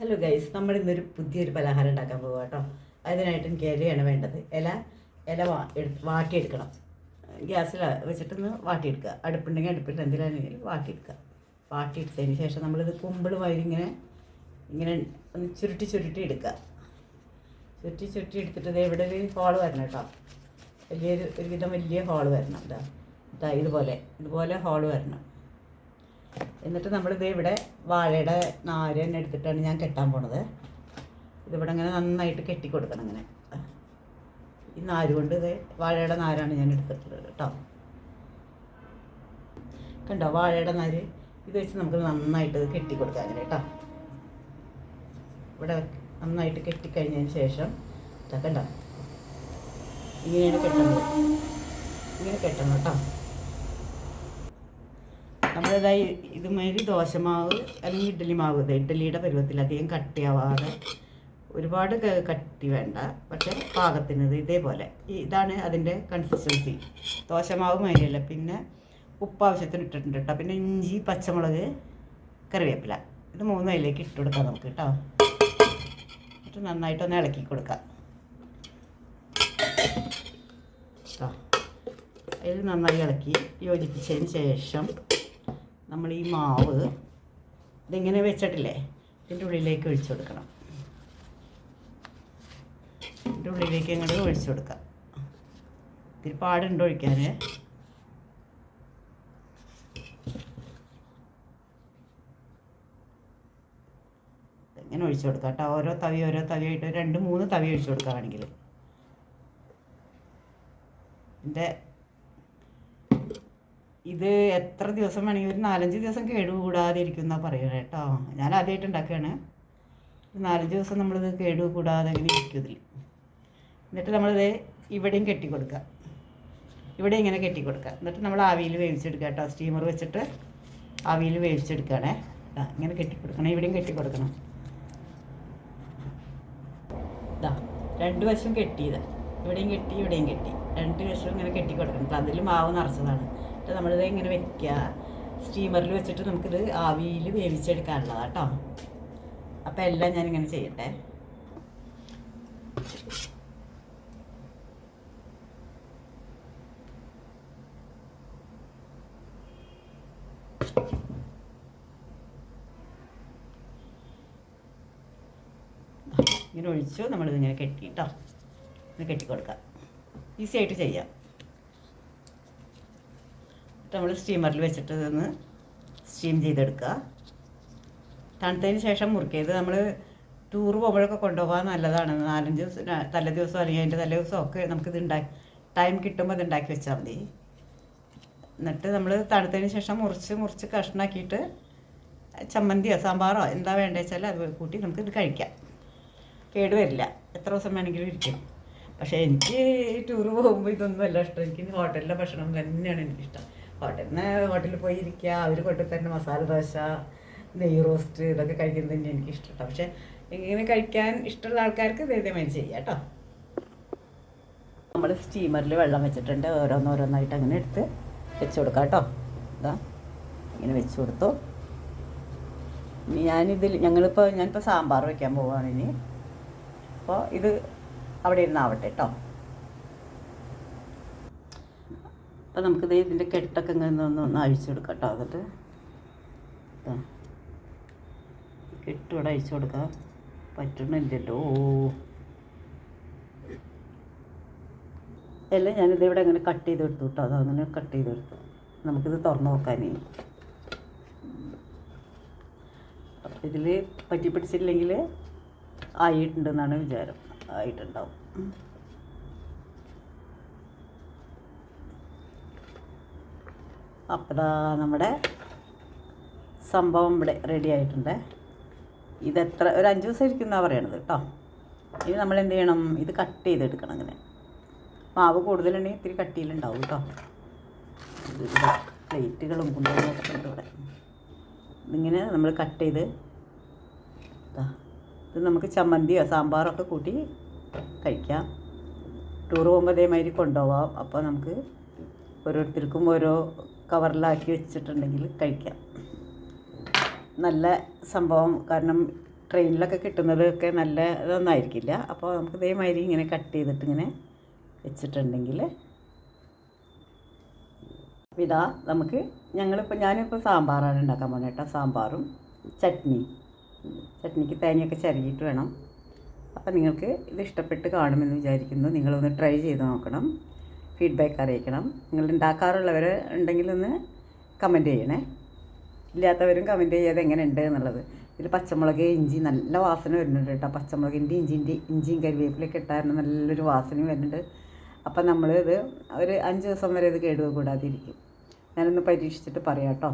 Hello guys നമ്മൾ ഇന്നൊരു പുതിയൊരു പലഹാരം ഉണ്ടാക്കാൻ പോകുക കേട്ടോ. അതിനായിട്ട് എനിക്ക് വേണ്ടത്. ഇല ഇല വാ വാട്ടിയെടുക്കണം. ഗ്യാസിൽ വെച്ചിട്ടൊന്ന് വാട്ടിയെടുക്കുക. അടുപ്പുണ്ടെങ്കിൽ അടുപ്പിട്ട് എന്തിനാണെങ്കിലും വാട്ടിയെടുക്കുക. വാട്ടിയെടുത്തതിന് ശേഷം നമ്മളിത് കുമ്പിൾ മാതിരി ഇങ്ങനെ ഇങ്ങനെ ഒന്ന് ചുരുട്ടി ചുരുട്ടി എടുക്കുക. ചുരുട്ടി ചുരുട്ടി എടുത്തിട്ട് ദേ ഇവിടെ ഒരു ഹോൾ വരണം കേട്ടോ. വലിയൊരു ഒരുവിധം വലിയ ഹോൾ വരണം. ഇതാ ഇതുപോലെ ഇതുപോലെ ഹോൾ വരണം. എന്നിട്ട് നമ്മളിത് ഇവിടെ വാഴയുടെ നാര് തന്നെ എടുത്തിട്ടാണ് ഞാൻ കെട്ടാൻ പോണത്. ഇതിവിടെ ഇങ്ങനെ നന്നായിട്ട് കെട്ടി കൊടുക്കണം ഇങ്ങനെ. ഈ നാര് കൊണ്ട് ഇത് വാഴയുടെ നാരാണ് ഞാൻ എടുത്തിട്ടുള്ളത് കേട്ടോ. കണ്ടോ? വാഴയുടെ നാര് ഇത് വെച്ച് നമുക്ക് നന്നായിട്ട് കെട്ടി കൊടുക്കാം അങ്ങനെ കേട്ടോ. ഇവിടെ നന്നായിട്ട് കെട്ടിക്കഴിഞ്ഞതിന് ശേഷം കണ്ടോ? ഇങ്ങനെയാണ് കെട്ടുന്നത് ഇങ്ങനെ കെട്ടണം കേട്ടോ. നമ്മളിതായി ഇതുമാതിരി ദോശമാവ് അല്ലെങ്കിൽ ഇഡ്ഡലി മാവ് ഇഡ്ഡലിയുടെ പരുവത്തിൽ അധികം കട്ടിയാവാതെ ഒരുപാട് കട്ടി വേണ്ട പക്ഷേ പാകത്തിനത് ഇതേപോലെ. ഇതാണ് അതിന്റെ കൺസിസ്റ്റൻസി ദോശമാവ് മാതിരിയല്ല പിന്നെ ഉപ്പ് ആവശ്യത്തിന് ഇട്ടിട്ടുണ്ട് കേട്ടോ. പിന്നെ ഇഞ്ചി പച്ചമുളക് കറിവേപ്പില. ഇത് മൂന്നും അതിലേക്ക് ഇട്ട് കൊടുക്കാം നമുക്ക് കേട്ടോ. എന്നിട്ട് നന്നായിട്ടൊന്ന് ഇളക്കി കൊടുക്കാം. കേട്ടോ. അതിൽ നന്നായി ഇളക്കി യോജിപ്പിച്ചതിന് ശേഷം നമ്മൾ ഈ മാവ് ഇതിങ്ങനെ വെച്ചിട്ടില്ലേ? ഇതിന്റെ ഉള്ളിലേക്ക് ഒഴിച്ചു കൊടുക്കണം. ഇതിന്റെ ഉള്ളിലേക്ക് ഇങ്ങോട്ട് ഒഴിച്ചു കൊടുക്കാം. ഇത്തിരി പാടുണ്ട് ഒഴിക്കാൻ ഇങ്ങനെ ഒഴിച്ചു കൊടുക്കാം കേട്ടോ? ഓരോ തവി ഓരോ തവിയായിട്ട് രണ്ട് മൂന്ന് തവി ഒഴിച്ചു കൊടുക്കുകയാണെങ്കിൽ ഇതിന്റെ ഇത് എത്ര ദിവസം വേണമെങ്കിൽ ഒരു നാലഞ്ച് ദിവസം കേടുകൂടാതെ ഇരിക്കും എന്നാണ് പറയുന്നത് കേട്ടോ. ഞാൻ ആദ്യമായിട്ട് ഉണ്ടാക്കുകയാണ്. നാലഞ്ച് ദിവസം നമ്മളിത് കേടുകൂടാതെ ഇങ്ങനെ ഇരിക്കും ഇതിൽ എന്നിട്ട് നമ്മളിത് ഇവിടെയും കെട്ടി കൊടുക്കുക ഇവിടെ ഇങ്ങനെ കെട്ടി കൊടുക്കുക എന്നിട്ട് നമ്മൾ ആവിയിൽ വേവിച്ചെടുക്കുക കേട്ടോ. സ്റ്റീമർ വെച്ചിട്ട് ആവിയിൽ വേവിച്ചെടുക്കുകയാണേ. ഇങ്ങനെ കെട്ടി കൊടുക്കണം ഇവിടെയും കെട്ടി കൊടുക്കണം ഇതാ രണ്ട് വശം കെട്ടിയത്. ഇവിടെയും കെട്ടി ഇവിടെയും കെട്ടി. രണ്ട് വശവും ഇങ്ങനെ കെട്ടി കൊടുക്കണം അതിൽ മാവ് നിറച്ചതാണ്. എന്നിട്ട് നമ്മളിത് ഇങ്ങനെ വെക്കുക. സ്റ്റീമറിൽ വെച്ചിട്ട് നമുക്കിത് ആവിയിൽ വേവിച്ചെടുക്കാനുള്ളതാണ് കേട്ടോ അപ്പോൾ എല്ലാം ഞാനിങ്ങനെ ചെയ്യട്ടെ. ഇങ്ങനെ ഒഴിച്ചു നമ്മളിതിങ്ങനെ കെട്ടി കേട്ടോ ഇത് കെട്ടിക്കൊടുക്കാം ഈസി ആയിട്ട് ചെയ്യാം. നമ്മൾ സ്റ്റീമറിൽ വെച്ചിട്ട് ഇതൊന്ന് സ്റ്റീം ചെയ്തെടുക്കുക തണുത്തതിന് ശേഷം മുറുക്കിയത് നമ്മൾ ടൂർ പോകുമ്പോഴൊക്കെ കൊണ്ടുപോകാൻ നല്ലതാണ്. നാലഞ്ച് ദിവസം തലേ ദിവസം അല്ലെങ്കിൽ അതിന്റെ തലേ ദിവസം ഒക്കെ നമുക്കിത് ഉണ്ടാക്കി ടൈം കിട്ടുമ്പോൾ ഇത് ഉണ്ടാക്കി വെച്ചാൽ മതി. എന്നിട്ട് നമ്മൾ തണുത്തതിന് ശേഷം മുറിച്ച് മുറിച്ച് കഷ്ണാക്കിയിട്ട് ചമ്മന്തിയോ സാമ്പാറോ എന്താ വേണ്ടത് വെച്ചാൽ അത് കൂട്ടി നമുക്കിത് കഴിക്കാം. കേട് വരില്ല. എത്ര ദിവസം വേണമെങ്കിലും ഇരിക്കും. പക്ഷേ എനിക്ക് ടൂർ പോകുമ്പോൾ ഇതൊന്നും അല്ല ഇഷ്ടം. എനിക്ക് ഹോട്ടലിലെ ഭക്ഷണം തന്നെയാണ് എനിക്കിഷ്ടം. ഹോട്ടലിൽ നിന്ന് ഹോട്ടലിൽ പോയി ഇരിക്കുക അവർ കൊണ്ടു തന്നെ മസാല ദോശ നെയ്യ് റോസ്റ്റ് ഇതൊക്കെ കഴിക്കുന്നത് തന്നെ എനിക്ക് ഇഷ്ടം പക്ഷെ ഇങ്ങനെ കഴിക്കാൻ ഇഷ്ടമുള്ള ആൾക്കാർക്ക് ഇതേമാതിരി ചെയ്യാം കേട്ടോ. നമ്മൾ സ്റ്റീമറിൽ വെള്ളം വെച്ചിട്ടുണ്ട്. ഓരോന്നോരോന്നായിട്ട് അങ്ങനെ എടുത്ത് വെച്ച് കൊടുക്കാം കേട്ടോ. ഇതാ ഇങ്ങനെ വെച്ച് കൊടുത്തു. ഞാനിതിൽ ഞങ്ങളിപ്പോൾ ഞാനിപ്പോൾ സാമ്പാർ വയ്ക്കാൻ പോവുകയാണ് ഇനി. അപ്പോൾ ഇത് അവിടെ ഇരുന്നാവട്ടെ കേട്ടോ. അപ്പോൾ നമുക്കിത് ഇതിന്റെ കെട്ടൊക്കെ ഇങ്ങനെ ഒന്ന് ഒന്ന് അഴിച്ചു കൊടുക്കാം കേട്ടോ. എന്നിട്ട്. കെട്ട് ഇവിടെ അഴിച്ചു കൊടുക്കാം. പറ്റണില്ലല്ലോ. എല്ലാം ഞാനിത് ഇവിടെ ഇങ്ങനെ കട്ട് ചെയ്തെടുത്തു കേട്ടോ. അത് അങ്ങനെ കട്ട് ചെയ്ത് ചെയ്തെടുത്തു നമുക്കിത് തുറന്ന് നോക്കാനേ. അപ്പം ഇതിൽ പറ്റി പിടിച്ചില്ലെങ്കിൽ ആയിട്ടുണ്ടെന്നാണ് വിചാരം. ആയിട്ടുണ്ടാവും. അപ്പോൾ നമ്മുടെ സംഭവം ഇവിടെ റെഡി ആയിട്ടുണ്ട്. ഇതെത്ര ഒരു അഞ്ച് ദിവസം ഇരിക്കും എന്നാണ് പറയണത് കേട്ടോ ഇനി നമ്മൾ എന്ത് ചെയ്യണം? ഇത് കട്ട് ചെയ്തെടുക്കണം അങ്ങനെ മാവ് കൂടുതലുണ്ടെങ്കിൽ ഇത്തിരി കട്ടിയിലുണ്ടാവും കേട്ടോ പ്ലേറ്റുകളും കൊണ്ടുവന്നൊക്കെ ഇവിടെ. ഇതിങ്ങനെ നമ്മൾ കട്ട് ചെയ്ത് ഇത് നമുക്ക് ചമ്മന്തിയോ സാമ്പാറോ ഒക്കെ കൂട്ടി കഴിക്കാം. ടൂർ പോകുമ്പോൾ അതേമാതിരി കൊണ്ടുപോവാം. അപ്പോൾ നമുക്ക് ഓരോരുത്തർക്കും ഓരോ കവറിലാക്കി വെച്ചിട്ടുണ്ടെങ്കിൽ കഴിക്കാം. നല്ല സംഭവം. കാരണം ട്രെയിനിലൊക്കെ കിട്ടുന്നതൊക്കെ നല്ല ഇതൊന്നായിരിക്കില്ല. അപ്പോൾ നമുക്ക് ഇതേമാതിരി ഇങ്ങനെ കട്ട് ചെയ്തിട്ട് ഇങ്ങനെ വെച്ചിട്ടുണ്ടെങ്കിൽ ഇതാ നമുക്ക് ഞങ്ങളിപ്പോൾ ഞാനിപ്പോൾ സാമ്പാറാണ് ഉണ്ടാക്കാൻ പോകുന്നത് കേട്ടോ. സാമ്പാറും ചട്നി. ചട്നിക്ക് തേങ്ങയൊക്കെ ചിരകിയിട്ട് വേണം. അപ്പോൾ നിങ്ങൾക്ക് ഇത് ഇഷ്ടപ്പെട്ട് കാണുമെന്ന് വിചാരിക്കുന്നു. നിങ്ങളൊന്ന് ട്രൈ ചെയ്ത് നോക്കണം. ഫീഡ്ബാക്ക് അറിയിക്കണം. നിങ്ങൾ ഉണ്ടാക്കാറുള്ളവർ ഉണ്ടെങ്കിൽ ഒന്ന് കമന്റ് ചെയ്യണേ. ഇല്ലാത്തവരും കമന്റ് ചെയ്യാതെ എങ്ങനെ ഉണ്ട് എന്നുള്ളത്. ഇതിൽ പച്ചമുളക് ഇഞ്ചി നല്ല വാസന വരുന്നുണ്ട് കേട്ടോ. പച്ചമുളകിന്റെ ഇഞ്ചിന്റെ ഇഞ്ചിയും കരിവേപ്പിലൊക്കെ ഇട്ടായിരുന്നു നല്ലൊരു വാസനയും വരുന്നുണ്ട്. അപ്പം നമ്മൾ ഇത് ഒരു അഞ്ച് ദിവസം വരെ ഇത് കേടുകൂടാതിരിക്കും. ഞാനൊന്ന് പരീക്ഷിച്ചിട്ട് പറയാം കേട്ടോ.